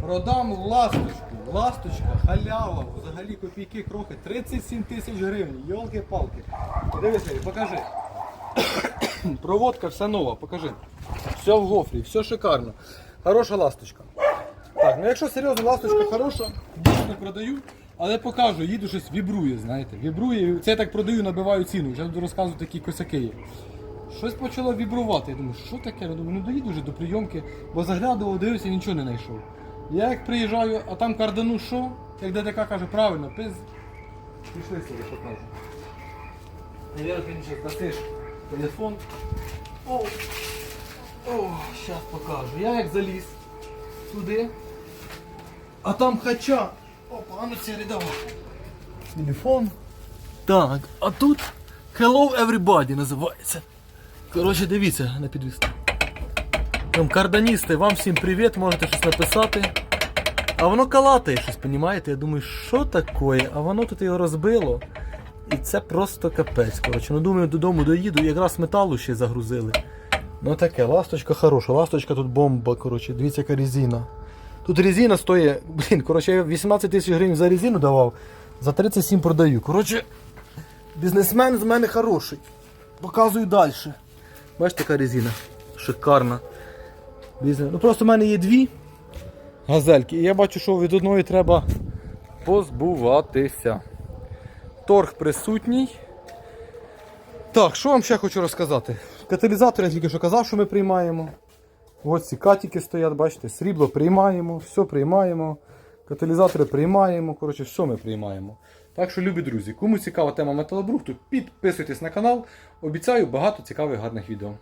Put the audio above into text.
Продам ласточку. Ласточка, халява, взагалі копійки крохи. 37 тисяч гривень. Йолки-палки. Дивись, покажи. Проводка вся нова, покажи. Все в гофрі, все шикарно. Хороша ласточка. Так, ну якщо серйозно, ласточка хороша, дійсно продаю, але покажу, їду щось вібрує, знаєте. Вібрує. Це я так продаю, набиваю ціну. Зараз буду розказувати такі косяки є. Щось почало вібрувати. Я думаю, що таке? Я думаю, ну доїду вже до прийомки, бо заглядував, дивився, нічого не знайшов. Я як приїжджаю, а там кардану що? Як ДДК каже, правильно, пиз. Пішли собі покажу. Наверное, ти зараз дасиш телефон. О, о, зараз покажу. Я як заліз туди. А там хача. Опа, а ну це давай. Телефон. Так, а тут Hello Everybody називається. Коротше, дивіться на підвіску. Там карданісти, вам всім привіт, можете щось написати. А воно калатає щось, понімаєте? Я думаю, що таке? А воно тут його розбило. І це просто капець. Коротше, ну думаю, додому доїду, якраз металу ще загрузили. Ну таке, ласточка хороша, ласточка тут бомба, коротше, дивіться, яка резина. Тут резина стоїть, блін, коротше, я 18 тисяч гривень за резину давав, за 37 продаю. Коротше, бізнесмен з мене хороший. Показую далі. Бачите, яка резина? Шикарна. Бізнес. Ну просто в мене є дві газельки, і я бачу, що від одної треба позбуватися. Торг присутній. Так, що вам ще хочу розказати? Каталізатор я тільки що казав, що ми приймаємо. Ось ці катіки стоять, бачите, срібло приймаємо, все приймаємо. Каталізатори приймаємо, коротше, все ми приймаємо. Так що, любі друзі, кому цікава тема металобрухту, підписуйтесь на канал. Обіцяю багато цікавих гарних відео.